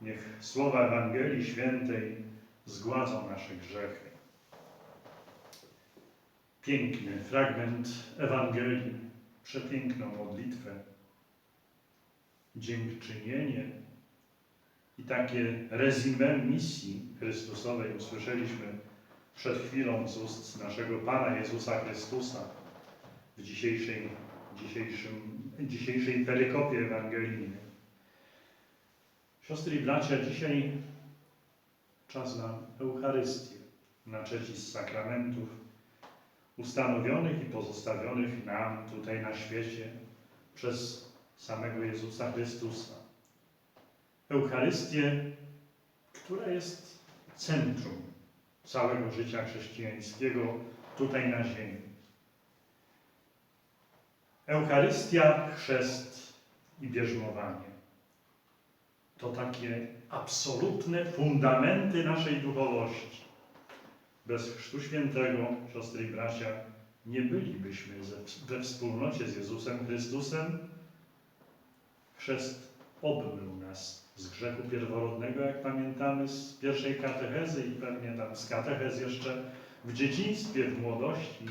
Niech słowa Ewangelii Świętej zgładzą nasze grzechy. Piękny fragment Ewangelii, przepiękną modlitwę, dziękczynienie i takie rezime misji Chrystusowej usłyszeliśmy przed chwilą z ust naszego Pana Jezusa Chrystusa w dzisiejszej, dzisiejszym, dzisiejszej perykopie ewangelijnej. Siostry i bracia, dzisiaj czas na Eucharystię, na trzeci z sakramentów ustanowionych i pozostawionych nam tutaj na świecie przez samego Jezusa Chrystusa. Eucharystię, która jest centrum całego życia chrześcijańskiego tutaj na ziemi. Eucharystia, chrzest i bierzmowanie to takie absolutne fundamenty naszej duchowości. Bez Chrztu Świętego, siostry i bracia, nie bylibyśmy we wspólnocie z Jezusem Chrystusem. Chrzest obmył nas z grzechu pierworodnego, jak pamiętamy z pierwszej katechezy i pewnie tam z katechez jeszcze w dzieciństwie, w młodości.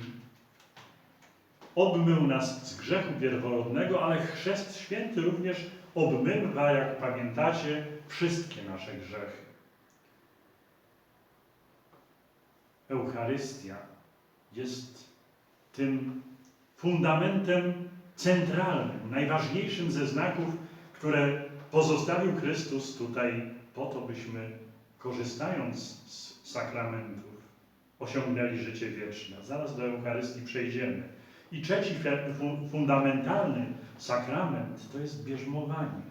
Obmył nas z grzechu pierworodnego, ale Chrzest Święty również obmywa, jak pamiętacie, wszystkie nasze grzechy. Eucharystia jest tym fundamentem centralnym, najważniejszym ze znaków, które pozostawił Chrystus tutaj po to, byśmy korzystając z sakramentów osiągnęli życie wieczne. Zaraz do Eucharystii przejdziemy. I trzeci fundamentalny sakrament to jest bierzmowanie.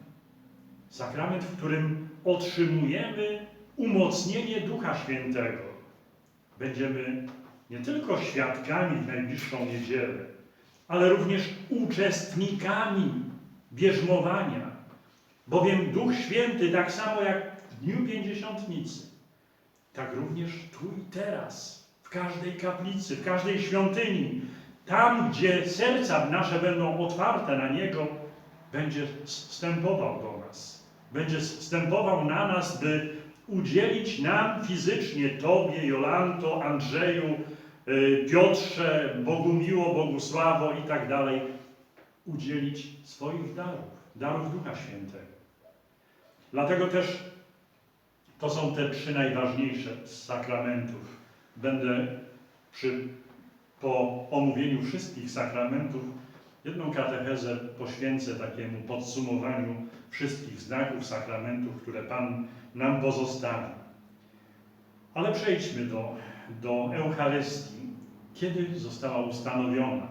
Sakrament, w którym otrzymujemy umocnienie Ducha Świętego. Będziemy nie tylko świadkami w najbliższą niedzielę, ale również uczestnikami bierzmowania. Bowiem Duch Święty, tak samo jak w Dniu Pięćdziesiątnicy, tak również tu i teraz, w każdej kaplicy, w każdej świątyni, tam, gdzie serca nasze będą otwarte na Niego, będzie wstępował do nas. Będzie wstępował na nas, by udzielić nam fizycznie, Tobie, Jolanto, Andrzeju, y, Piotrze, Bogumiło, Bogusławo i tak dalej, udzielić swoich darów, darów Ducha Świętego. Dlatego też to są te trzy najważniejsze z sakramentów. Będę przy, po omówieniu wszystkich sakramentów jedną katechezę poświęcę takiemu podsumowaniu wszystkich znaków sakramentów, które Pan nam pozostawi. Ale przejdźmy do, do Eucharystii. Kiedy została ustanowiona?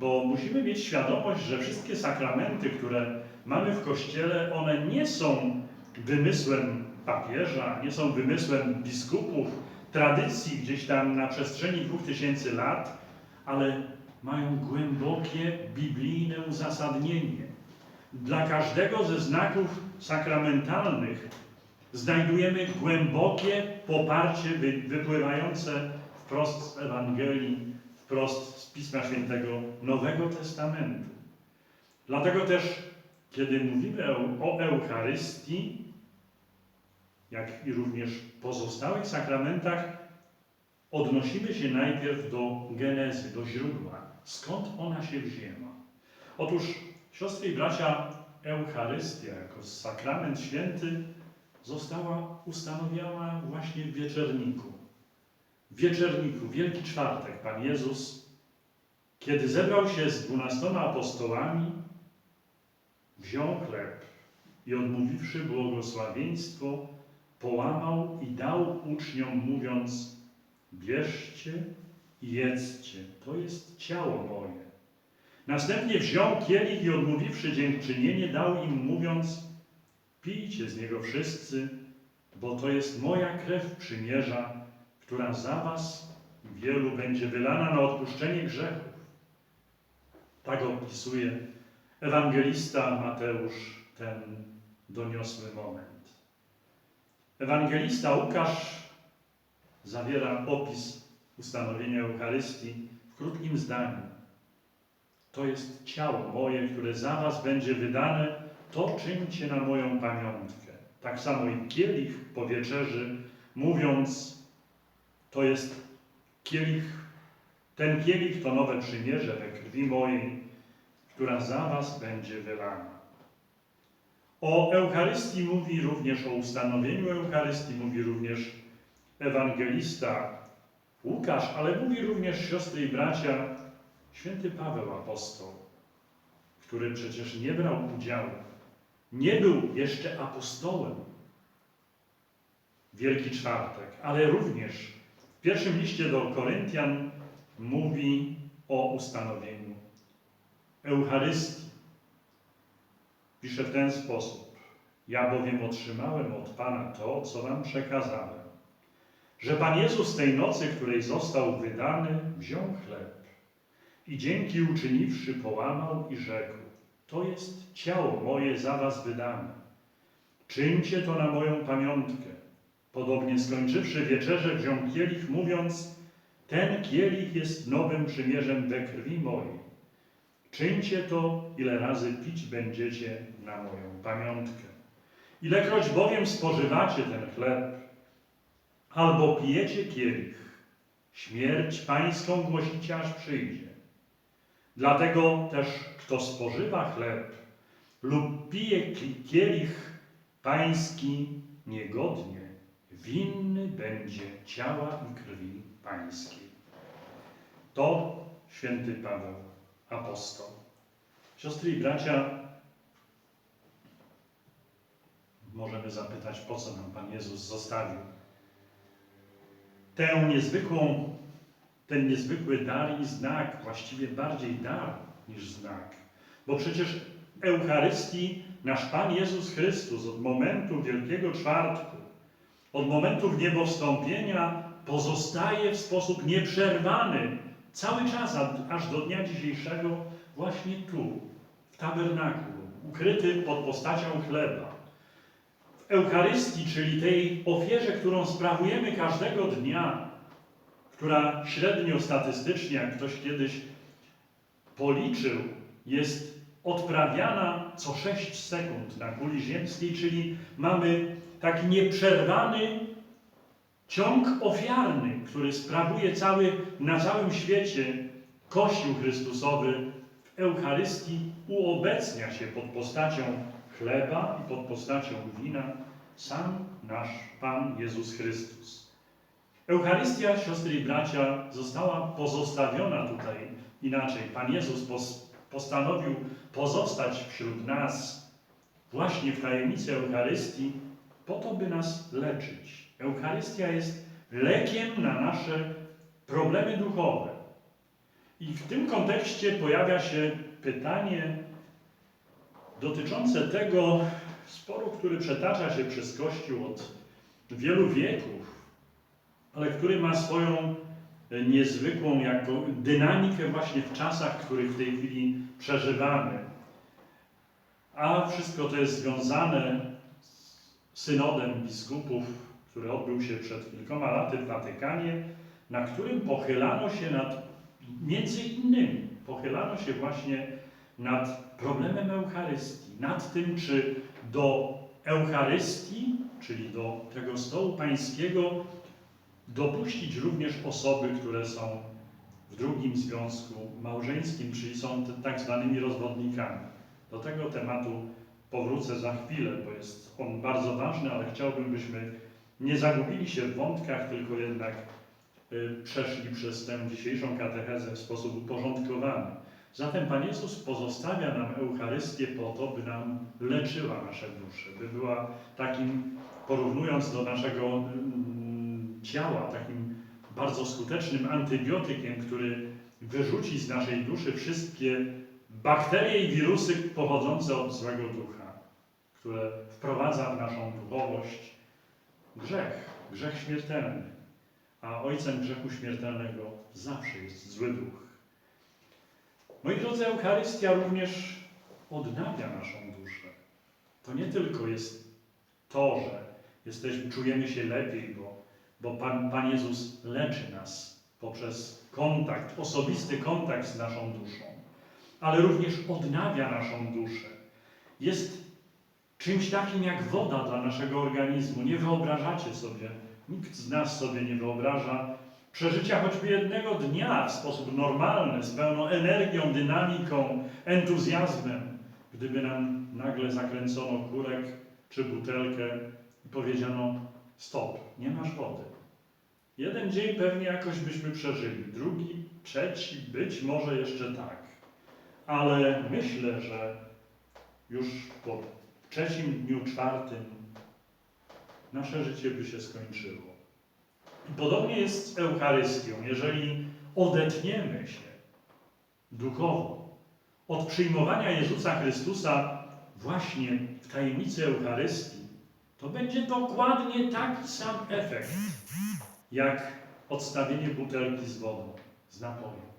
Bo musimy mieć świadomość, że wszystkie sakramenty, które mamy w Kościele, one nie są wymysłem papieża, nie są wymysłem biskupów, tradycji gdzieś tam na przestrzeni dwóch tysięcy lat, ale mają głębokie biblijne uzasadnienie. Dla każdego ze znaków sakramentalnych znajdujemy głębokie poparcie wy- wypływające wprost z Ewangelii, wprost z Pisma Świętego Nowego Testamentu. Dlatego też, kiedy mówimy o Eucharystii, jak i również pozostałych sakramentach, odnosimy się najpierw do genezy, do źródła. Skąd ona się wzięła? Otóż, siostry i bracia, Eucharystia jako sakrament święty została ustanowiona właśnie w wieczerniku. W wieczerniku, Wielki Czwartek, Pan Jezus, kiedy zebrał się z dwunastoma apostołami, wziął chleb i odmówiwszy błogosławieństwo, połamał i dał uczniom, mówiąc: Bierzcie i jedzcie, to jest ciało moje. Następnie wziął kielich i odmówiwszy dziękczynienie, dał im, mówiąc: Pijcie z niego wszyscy, bo to jest moja krew przymierza, która za was wielu będzie wylana na odpuszczenie grzechów. Tak opisuje ewangelista Mateusz ten doniosły moment. Ewangelista Łukasz zawiera opis ustanowienia Eucharystii w krótkim zdaniu. To jest ciało moje, które za was będzie wydane, to czyńcie na moją pamiątkę. Tak samo i kielich po wieczerzy, mówiąc, to jest kielich, ten kielich to nowe przymierze we krwi mojej, która za was będzie wylana. O Eucharystii mówi również, o ustanowieniu Eucharystii mówi również ewangelista Łukasz, ale mówi również siostry i bracia święty Paweł apostoł, który przecież nie brał udziału, nie był jeszcze apostołem Wielki Czwartek, ale również w pierwszym liście do Koryntian mówi o ustanowieniu Eucharystii. Pisze w ten sposób: Ja bowiem otrzymałem od Pana to, co wam przekazałem, że Pan Jezus tej nocy, której został wydany, wziął chleb i dzięki uczyniwszy połamał i rzekł: To jest ciało moje za was wydane. Czyńcie to na moją pamiątkę. Podobnie skończywszy wieczerzę, wziął kielich, mówiąc: Ten kielich jest nowym przymierzem we krwi mojej. Czyńcie to, ile razy pić będziecie na moją pamiątkę. Ilekroć bowiem spożywacie ten chleb, albo pijecie kielich, śmierć pańską głosicie, aż przyjdzie. Dlatego też, kto spożywa chleb lub pije ki- kielich pański niegodnie, winny będzie ciała i krwi pańskiej. To święty Paweł, apostoł. Siostry i bracia, możemy zapytać, po co nam Pan Jezus zostawił tę niezwykłą, ten niezwykły dar i znak, właściwie bardziej dar niż znak. Bo przecież Eucharystii nasz Pan Jezus Chrystus od momentu Wielkiego Czwartku, od momentu wniebowstąpienia pozostaje w sposób nieprzerwany cały czas, aż do dnia dzisiejszego właśnie tu, w tabernakulum, ukryty pod postacią chleba. Eucharystii, czyli tej ofierze, którą sprawujemy każdego dnia, która średnio statystycznie, jak ktoś kiedyś policzył, jest odprawiana co 6 sekund na kuli ziemskiej, czyli mamy taki nieprzerwany ciąg ofiarny, który sprawuje cały, na całym świecie Kościół Chrystusowy w Eucharystii uobecnia się pod postacią chleba i pod postacią wina sam nasz Pan Jezus Chrystus. Eucharystia, siostry i bracia, została pozostawiona tutaj inaczej. Pan Jezus pos postanowił pozostać wśród nas właśnie w tajemnicy Eucharystii po to, by nas leczyć. Eucharystia jest lekiem na nasze problemy duchowe. I w tym kontekście pojawia się pytanie dotyczące tego sporu, który przetacza się przez Kościół od wielu wieków, ale który ma swoją e, niezwykłą jako dynamikę właśnie w czasach, których w tej chwili przeżywamy. A wszystko to jest związane z synodem biskupów, który odbył się przed kilkoma laty w Watykanie, na którym pochylano się nad, między innymi, pochylano się właśnie nad problemem Eucharystii, nad tym, czy do Eucharystii, czyli do tego stołu pańskiego, dopuścić również osoby, które są w drugim związku małżeńskim, czyli są tak zwanymi rozwodnikami. Do tego tematu powrócę za chwilę, bo jest on bardzo ważny, ale chciałbym, byśmy nie zagubili się w wątkach, tylko jednak y, przeszli przez tę dzisiejszą katechezę w sposób uporządkowany. Zatem Pan Jezus pozostawia nam Eucharystię po to, by nam leczyła nasze dusze, by była takim, porównując do naszego mm, ciała, takim bardzo skutecznym antybiotykiem, który wyrzuci z naszej duszy wszystkie bakterie i wirusy pochodzące od złego ducha, które wprowadza w naszą duchowość grzech, grzech śmiertelny. A ojcem grzechu śmiertelnego zawsze jest zły duch. Moi drodzy, Eucharystia również odnawia naszą duszę. To nie tylko jest to, że jesteśmy, czujemy się lepiej, bo, bo Pan, Pan Jezus leczy nas poprzez kontakt, osobisty kontakt z naszą duszą, ale również odnawia naszą duszę. Jest czymś takim jak woda dla naszego organizmu. Nie wyobrażacie sobie, nikt z nas sobie nie wyobraża przeżycia choćby jednego dnia w sposób normalny, z pełną energią, dynamiką, entuzjazmem, gdyby nam nagle zakręcono kurek czy butelkę i powiedziano stop, nie masz wody. Jeden dzień pewnie jakoś byśmy przeżyli, drugi, trzeci, być może jeszcze tak. Ale myślę, że już po trzecim dniu, czwartym nasze życie by się skończyło. Podobnie jest z Eucharystią. Jeżeli odetniemy się duchowo od przyjmowania Jezusa Chrystusa właśnie w tajemnicy Eucharystii, to będzie dokładnie taki sam efekt, jak odstawienie butelki z wodą, z napojem.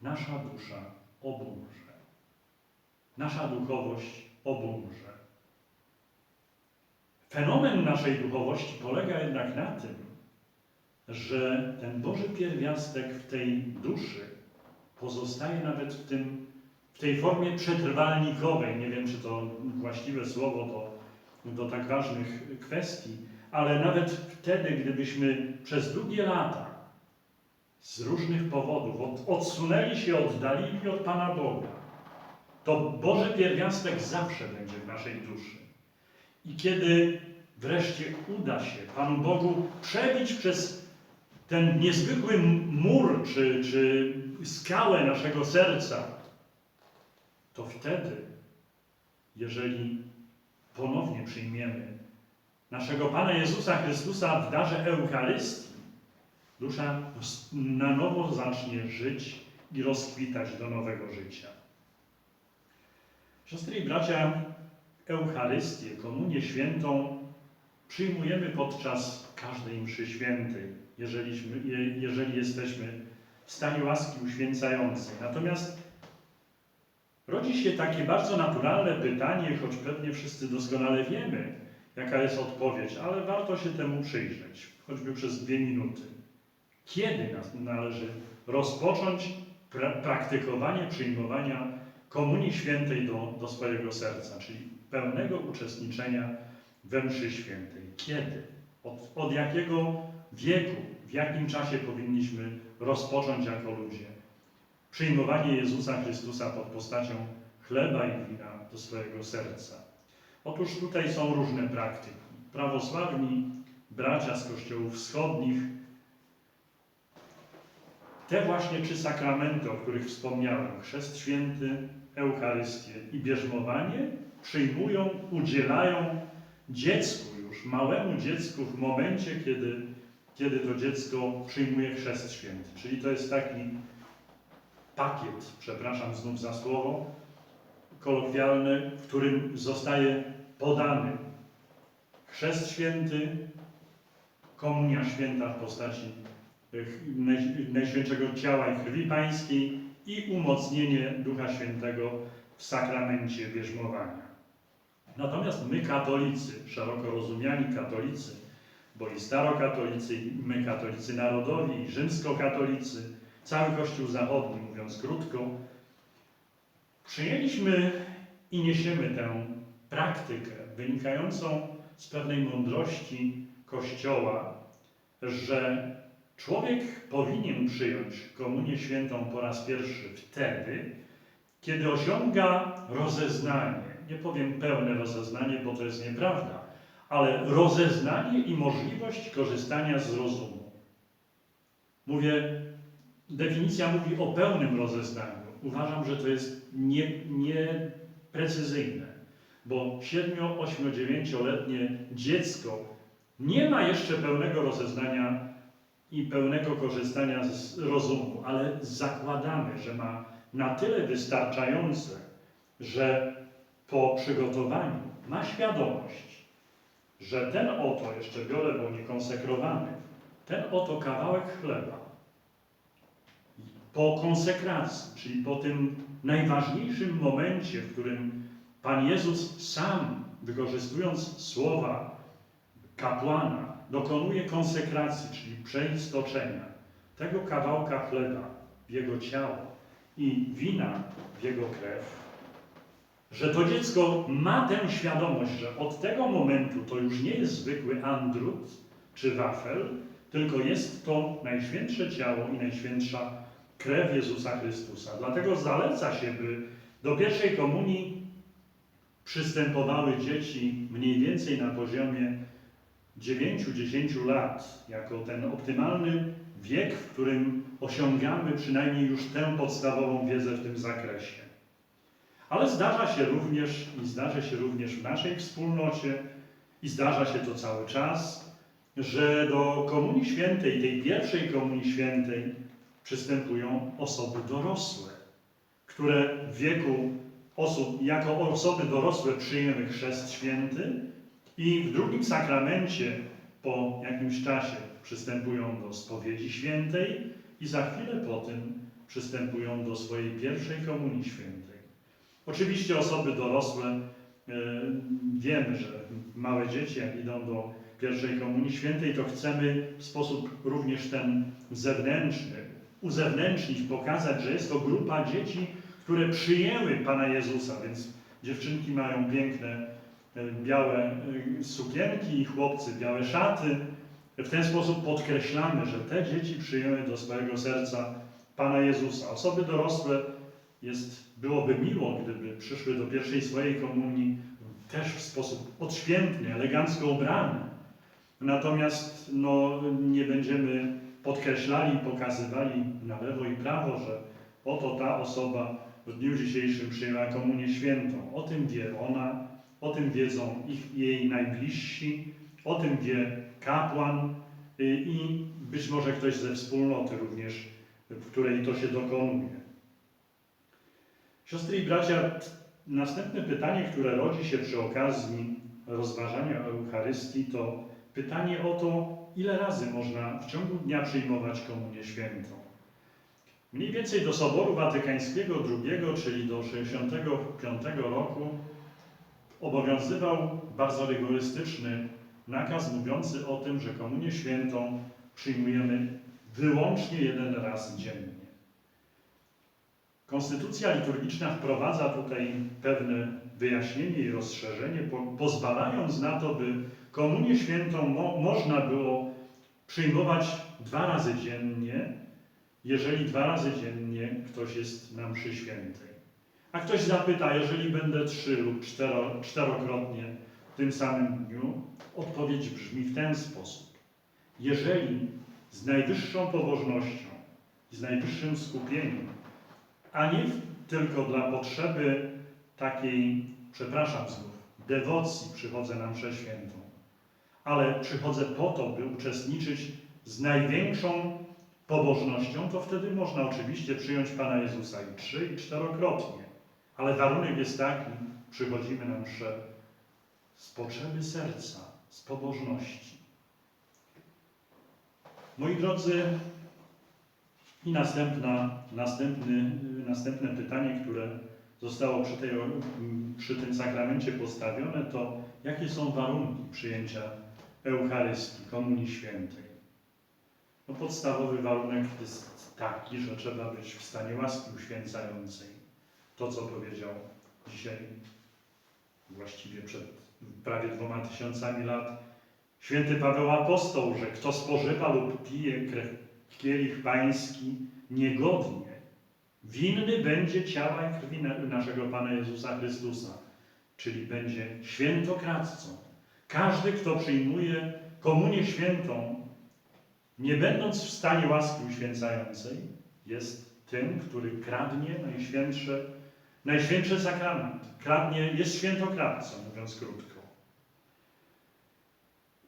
Nasza dusza obumrze. Nasza duchowość obumrze. Fenomen naszej duchowości polega jednak na tym, że ten Boży pierwiastek w tej duszy pozostaje nawet w, tym, w tej formie przetrwalnikowej. Nie wiem, czy to właściwe słowo do, do tak ważnych kwestii, ale nawet wtedy, gdybyśmy przez długie lata z różnych powodów od, odsunęli się, oddalili od Pana Boga, to Boży pierwiastek zawsze będzie w naszej duszy. I kiedy wreszcie uda się Panu Bogu przebić przez ten niezwykły mur czy, czy skałę naszego serca, to wtedy, jeżeli ponownie przyjmiemy naszego Pana Jezusa Chrystusa w darze Eucharystii, dusza na nowo zacznie żyć i rozkwitać do nowego życia. Siostry i bracia, Eucharystię, Komunię Świętą przyjmujemy podczas każdej mszy świętej, jeżeli, jeżeli jesteśmy w stanie łaski uświęcającej. Natomiast rodzi się takie bardzo naturalne pytanie, choć pewnie wszyscy doskonale wiemy, jaka jest odpowiedź, ale warto się temu przyjrzeć, choćby przez dwie minuty. Kiedy należy rozpocząć pra praktykowanie przyjmowania Komunii Świętej do, do swojego serca, czyli pełnego uczestniczenia we mszy świętej. Kiedy? Od, od jakiego wieku, w jakim czasie powinniśmy rozpocząć jako ludzie przyjmowanie Jezusa Chrystusa pod postacią chleba i wina do swojego serca? Otóż tutaj są różne praktyki. Prawosławni bracia z kościołów wschodnich te właśnie trzy sakramenty, o których wspomniałem, chrzest święty, Eucharystię i bierzmowanie, przyjmują, udzielają dziecku już, małemu dziecku w momencie, kiedy, kiedy to dziecko przyjmuje chrzest święty. Czyli to jest taki pakiet, przepraszam znów za słowo, kolokwialny, w którym zostaje podany chrzest święty, komunia święta w postaci Najświętszego Ciała i Krwi Pańskiej i umocnienie Ducha Świętego w sakramencie bierzmowania. Natomiast my katolicy, szeroko rozumiani katolicy, bo i starokatolicy, i my katolicy narodowi, i rzymskokatolicy, cały Kościół Zachodni, mówiąc krótko, przyjęliśmy i niesiemy tę praktykę wynikającą z pewnej mądrości Kościoła, że człowiek powinien przyjąć Komunię Świętą po raz pierwszy wtedy, kiedy osiąga rozeznanie, nie powiem pełne rozeznanie, bo to jest nieprawda, ale rozeznanie i możliwość korzystania z rozumu. Mówię, definicja mówi o pełnym rozeznaniu. Uważam, że to jest nieprecyzyjne, nie bo 7, 8, 9-letnie dziecko nie ma jeszcze pełnego rozeznania i pełnego korzystania z rozumu, ale zakładamy, że ma na tyle wystarczające, że po przygotowaniu ma świadomość, że ten oto, jeszcze biorę, bo niekonsekrowany, ten oto kawałek chleba, po konsekracji, czyli po tym najważniejszym momencie, w którym Pan Jezus sam, wykorzystując słowa kapłana, dokonuje konsekracji, czyli przeistoczenia tego kawałka chleba w jego ciało i wina w jego krew, że to dziecko ma tę świadomość, że od tego momentu to już nie jest zwykły andrut czy wafel, tylko jest to najświętsze ciało i najświętsza krew Jezusa Chrystusa. Dlatego zaleca się, by do pierwszej komunii przystępowały dzieci mniej więcej na poziomie 9-10 lat, jako ten optymalny wiek, w którym osiągamy przynajmniej już tę podstawową wiedzę w tym zakresie. Ale zdarza się również i zdarza się również w naszej wspólnocie i zdarza się to cały czas, że do Komunii Świętej, tej pierwszej Komunii Świętej przystępują osoby dorosłe, które w wieku osób, jako osoby dorosłe przyjmiemy chrzest święty i w drugim sakramencie po jakimś czasie przystępują do spowiedzi świętej i za chwilę po tym przystępują do swojej pierwszej komunii świętej. Oczywiście osoby dorosłe, e, wiemy, że małe dzieci jak idą do pierwszej komunii świętej, to chcemy w sposób również ten zewnętrzny uzewnętrznić, pokazać, że jest to grupa dzieci, które przyjęły Pana Jezusa, więc dziewczynki mają piękne e, białe e, sukienki i chłopcy białe szaty. W ten sposób podkreślamy, że te dzieci przyjęły do swojego serca Pana Jezusa. Osoby dorosłe jest, byłoby miło, gdyby przyszły do pierwszej swojej komunii też w sposób odświętny, elegancko ubrane. Natomiast no, nie będziemy podkreślali, pokazywali na lewo i prawo, że oto ta osoba w dniu dzisiejszym przyjęła komunię świętą. O tym wie ona, o tym wiedzą ich, jej najbliżsi, o tym wie kapłan y, i być może ktoś ze wspólnoty również, w której to się dokonuje. Siostry i bracia, następne pytanie, które rodzi się przy okazji rozważania Eucharystii, to pytanie o to, ile razy można w ciągu dnia przyjmować komunię świętą. Mniej więcej do Soboru Watykańskiego II, czyli do 65 roku, obowiązywał bardzo rygorystyczny nakaz mówiący o tym, że komunię świętą przyjmujemy wyłącznie jeden raz dziennie. Konstytucja liturgiczna wprowadza tutaj pewne wyjaśnienie i rozszerzenie, pozwalając na to, by komunię świętą mo można było przyjmować dwa razy dziennie, jeżeli dwa razy dziennie ktoś jest na mszy świętej. A ktoś zapyta, jeżeli będę trzy lub cztero, czterokrotnie w tym samym dniu, odpowiedź brzmi w ten sposób. Jeżeli z najwyższą pobożnością i z najwyższym skupieniem, a nie tylko dla potrzeby takiej, przepraszam znów, dewocji przychodzę na mszę świętą, ale przychodzę po to, by uczestniczyć z największą pobożnością, to wtedy można oczywiście przyjąć Pana Jezusa i trzy, i czterokrotnie. Ale warunek jest taki, przychodzimy na mszę z potrzeby serca, z pobożności. Moi drodzy, i następna, następny, następne pytanie, które zostało przy, tej, przy tym sakramencie postawione, to jakie są warunki przyjęcia Eucharystii, Komunii Świętej? No podstawowy warunek jest taki, że trzeba być w stanie łaski uświęcającej. To, co powiedział dzisiaj, właściwie przed prawie dwoma tysiącami lat, święty Paweł Apostoł, że kto spożywa lub pije krew, kielich pański niegodnie, winny będzie ciała i krwi naszego Pana Jezusa Chrystusa, czyli będzie świętokradcą. Każdy, kto przyjmuje komunię świętą, nie będąc w stanie łaski uświęcającej, jest tym, który kradnie najświętsze, najświętszy sakrament. Kradnie, jest świętokradcą, mówiąc krótko.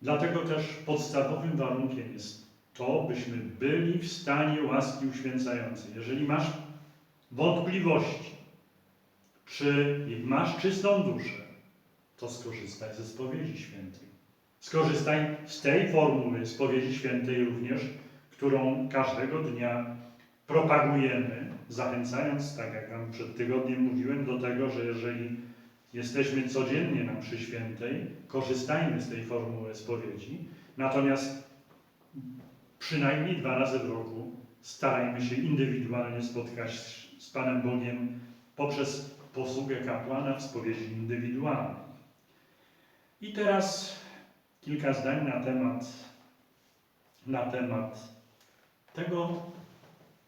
Dlatego też podstawowym warunkiem jest to, byśmy byli w stanie łaski uświęcającej. Jeżeli masz wątpliwości, czy masz czystą duszę, to skorzystaj ze spowiedzi świętej. Skorzystaj z tej formuły spowiedzi świętej również, którą każdego dnia propagujemy, zachęcając, tak jak Wam przed tygodniem mówiłem, do tego, że jeżeli jesteśmy codziennie na mszy świętej, korzystajmy z tej formuły spowiedzi, natomiast przynajmniej dwa razy w roku starajmy się indywidualnie spotkać z Panem Bogiem poprzez posługę kapłana w spowiedzi indywidualnej. I teraz kilka zdań na temat, na temat tego,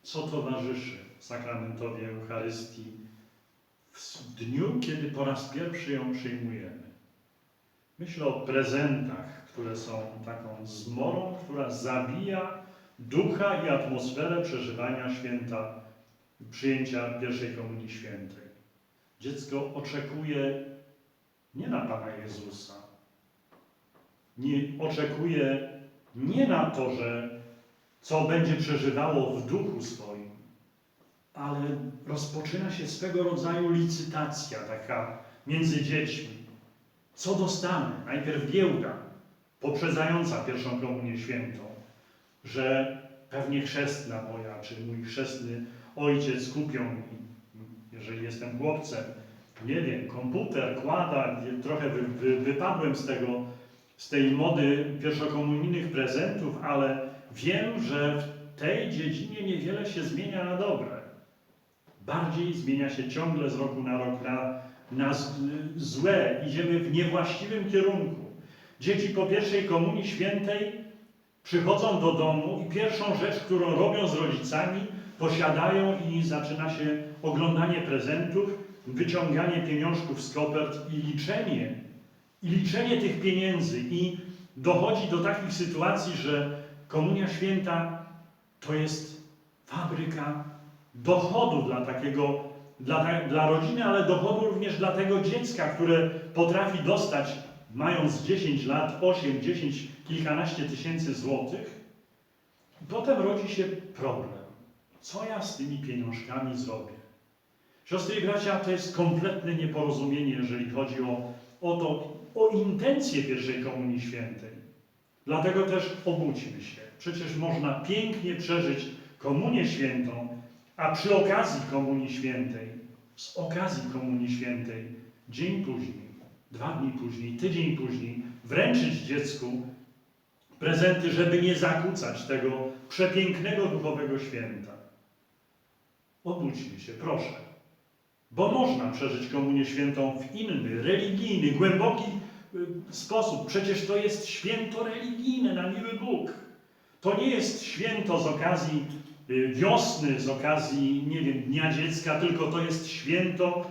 co towarzyszy sakramentowi Eucharystii w dniu, kiedy po raz pierwszy ją przyjmujemy. Myślę o prezentach, które są taką zmorą, która zabija ducha i atmosferę przeżywania święta, przyjęcia pierwszej komunii świętej. Dziecko oczekuje nie na Pana Jezusa, nie oczekuje nie na to, że co będzie przeżywało w duchu swoim, ale rozpoczyna się swego rodzaju licytacja taka między dziećmi. Co dostanę? Najpierw giełda, poprzedzająca pierwszą komunię świętą, że pewnie chrzestna moja, czy mój chrzestny ojciec kupią mi, jeżeli jestem chłopcem, nie wiem, komputer, kłada, trochę wy, wy, wypadłem z tego, z tej mody pierwszokomunijnych prezentów, ale wiem, że w tej dziedzinie niewiele się zmienia na dobre. Bardziej zmienia się ciągle z roku na rok na, na złe. Idziemy w niewłaściwym kierunku. Dzieci po pierwszej komunii świętej przychodzą do domu i pierwszą rzecz, którą robią z rodzicami, posiadają i zaczyna się oglądanie prezentów, wyciąganie pieniążków z kopert i liczenie, i liczenie tych pieniędzy. I dochodzi do takich sytuacji, że Komunia Święta to jest fabryka dochodu dla takiego, dla, dla rodziny, ale dochodu również dla tego dziecka, które potrafi dostać, mając 10 lat, 8, 10, kilkanaście tysięcy złotych. Potem rodzi się problem. Co ja z tymi pieniążkami zrobię? Siostry i bracia, to jest kompletne nieporozumienie, jeżeli chodzi o, o to, o intencje pierwszej Komunii Świętej. Dlatego też obudźmy się. Przecież można pięknie przeżyć Komunię Świętą, a przy okazji Komunii Świętej, z okazji Komunii Świętej, dzień później, dwa dni później, tydzień później, wręczyć dziecku prezenty, żeby nie zakłócać tego przepięknego duchowego święta. Obudźmy się, proszę. Bo można przeżyć Komunię Świętą w inny, religijny, głęboki y, sposób. Przecież to jest święto religijne na miły Bóg. To nie jest święto z okazji y, wiosny, z okazji, nie wiem, Dnia Dziecka, tylko to jest święto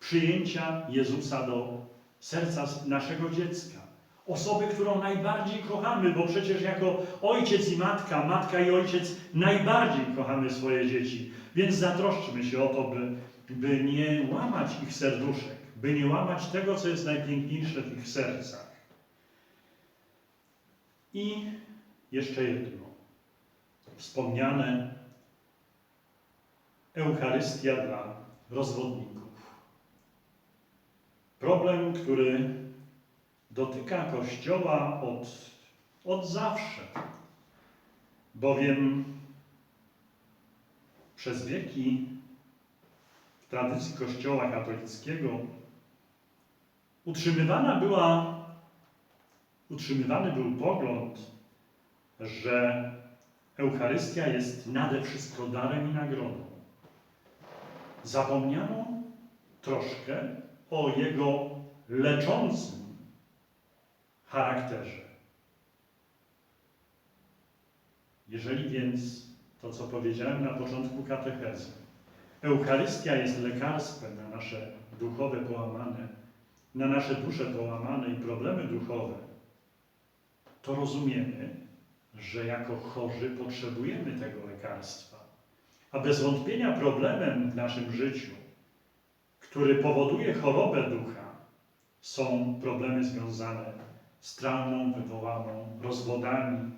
przyjęcia Jezusa do serca naszego dziecka. Osoby, którą najbardziej kochamy, bo przecież jako ojciec i matka, matka i ojciec najbardziej kochamy swoje dzieci. Więc zatroszczmy się o to, by, by nie łamać ich serduszek, by nie łamać tego, co jest najpiękniejsze w ich sercach. I jeszcze jedno. Wspomniane Eucharystia dla rozwodników. Problem, który dotyka Kościoła od, od zawsze, bowiem przez wieki w tradycji Kościoła katolickiego utrzymywana była, utrzymywany był pogląd, że Eucharystia jest nade wszystko darem i nagrodą. Zapomniano troszkę o jego leczącym charakterze. Jeżeli więc to, co powiedziałem na początku katechezy, Eucharystia jest lekarstwem na nasze duchowe połamane, na nasze dusze połamane i problemy duchowe, to rozumiemy, że jako chorzy potrzebujemy tego lekarstwa. A bez wątpienia problemem w naszym życiu, który powoduje chorobę ducha, są problemy związane z traumą wywołaną rozwodami,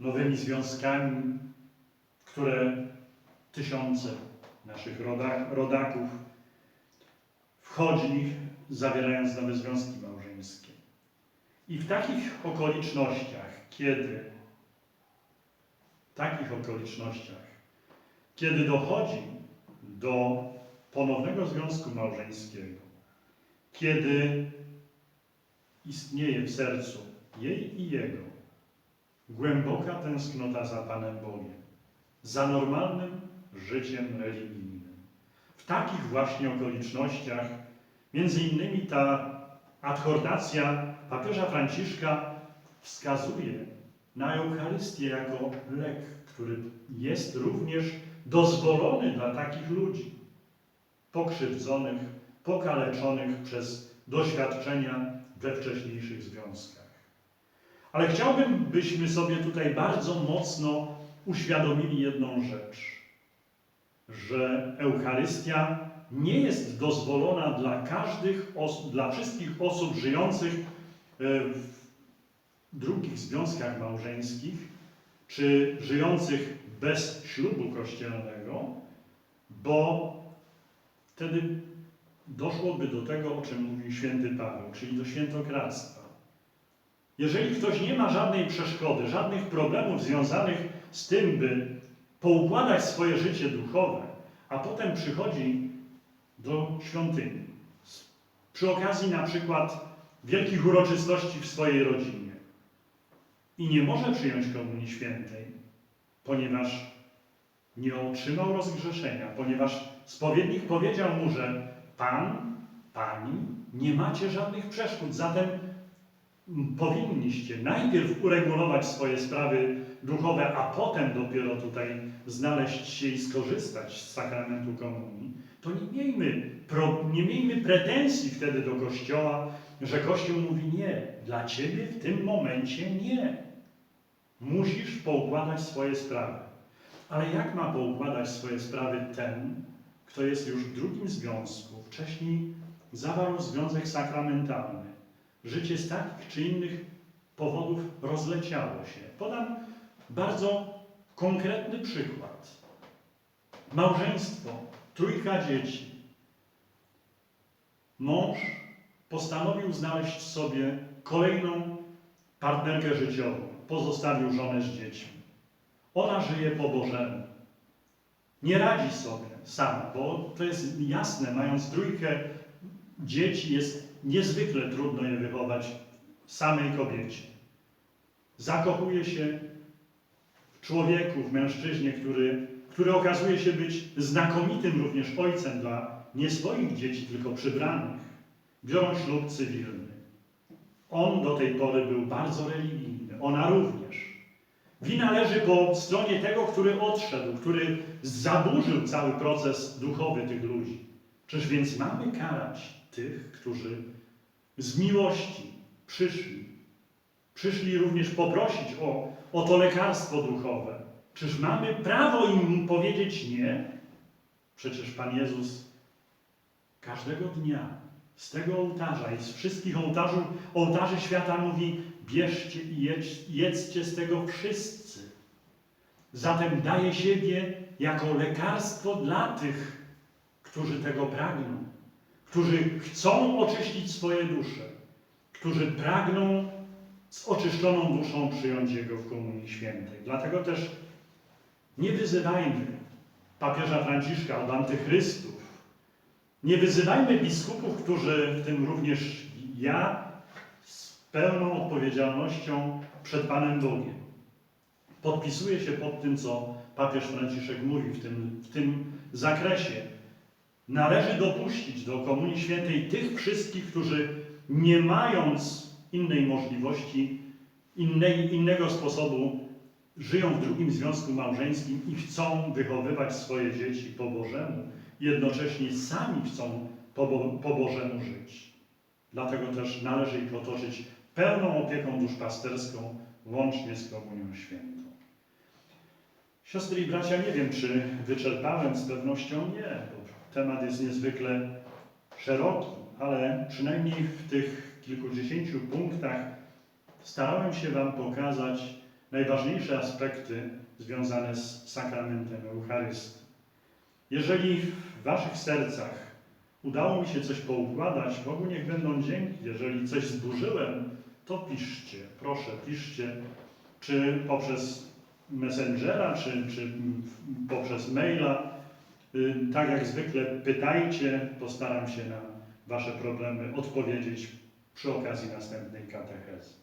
nowymi związkami, które tysiące naszych roda- rodaków wchodzi, zawierając nowe związki małżeńskie. I w takich okolicznościach, kiedy w takich okolicznościach, kiedy dochodzi do ponownego związku małżeńskiego, kiedy istnieje w sercu jej i jego głęboka tęsknota za Panem Bogiem, za normalnym życiem religijnym. takich właśnie okolicznościach, między innymi ta adhortacja papieża Franciszka wskazuje na Eucharystię jako lek, który jest również dozwolony dla takich ludzi, pokrzywdzonych, pokaleczonych przez doświadczenia we wcześniejszych związkach. Ale chciałbym, byśmy sobie tutaj bardzo mocno uświadomili jedną rzecz, że Eucharystia nie jest dozwolona dla każdych dla wszystkich osób żyjących e, w drugich związkach małżeńskich, czy żyjących bez ślubu kościelnego, bo wtedy doszłoby do tego, o czym mówił święty Paweł, czyli do świętokradztwa. Jeżeli ktoś nie ma żadnej przeszkody, żadnych problemów związanych z tym, by poukładać swoje życie duchowe, a potem przychodzi do świątyni, przy okazji na przykład wielkich uroczystości w swojej rodzinie i nie może przyjąć Komunii Świętej, ponieważ nie otrzymał rozgrzeszenia, ponieważ spowiednik powiedział mu, że Pan, Pani, nie macie żadnych przeszkód, zatem powinniście najpierw uregulować swoje sprawy duchowe, a potem dopiero tutaj znaleźć się i skorzystać z sakramentu komunii, to nie miejmy, nie miejmy pretensji wtedy do Kościoła, że Kościół mówi nie, dla Ciebie w tym momencie nie. Musisz poukładać swoje sprawy. Ale jak ma poukładać swoje sprawy ten, kto jest już w drugim związku, wcześniej zawarł związek sakramentalny? Życie z takich czy innych powodów rozleciało się. Podam bardzo konkretny przykład. Małżeństwo, trójka dzieci. Mąż postanowił znaleźć sobie kolejną partnerkę życiową. Pozostawił żonę z dziećmi. Ona żyje po Bożemu. Nie radzi sobie sama, bo to jest jasne, mając trójkę dzieci jest niezwykle trudno je wychować samej kobiecie. Zakochuje się w człowieku, w mężczyźnie, który, który okazuje się być znakomitym również ojcem dla nie swoich dzieci, tylko przybranych. Biorą ślub cywilny. On do tej pory był bardzo religijny, ona również. Wina leży po stronie tego, który odszedł, który zaburzył cały proces duchowy tych ludzi. Czyż więc mamy karać tych, którzy z miłości przyszli? Przyszli również poprosić o, o to lekarstwo duchowe. Czyż mamy prawo im powiedzieć nie? Przecież Pan Jezus każdego dnia z tego ołtarza i z wszystkich ołtarzy, ołtarzy świata mówi: bierzcie i jedź, jedzcie z tego wszyscy. Zatem daje siebie jako lekarstwo dla tych, którzy tego pragną, którzy chcą oczyścić swoje dusze, którzy pragną z oczyszczoną duszą przyjąć Jego w Komunii Świętej. Dlatego też nie wyzywajmy papieża Franciszka od antychrystów. Nie wyzywajmy biskupów, którzy, w tym również ja, pełną odpowiedzialnością przed Panem Bogiem. Podpisuję się pod tym, co papież Franciszek mówi w tym, w tym zakresie. Należy dopuścić do Komunii Świętej tych wszystkich, którzy nie mając innej możliwości, innej, innego sposobu, żyją w drugim związku małżeńskim i chcą wychowywać swoje dzieci po Bożemu, jednocześnie sami chcą po, Bo- po Bożemu żyć. Dlatego też należy ich otoczyć pełną opieką duszpasterską, łącznie z Komunią Świętą. Siostry i bracia, nie wiem, czy wyczerpałem, z pewnością nie, bo temat jest niezwykle szeroki, ale przynajmniej w tych kilkudziesięciu punktach starałem się Wam pokazać najważniejsze aspekty związane z sakramentem Eucharystii. Jeżeli w Waszych sercach udało mi się coś poukładać, Bogu niech będą dzięki. Jeżeli coś zburzyłem, to piszcie, proszę, piszcie, czy poprzez Messengera, czy, czy poprzez maila. Y, Tak jak zwykle pytajcie, postaram się na Wasze problemy odpowiedzieć przy okazji następnej katechezy.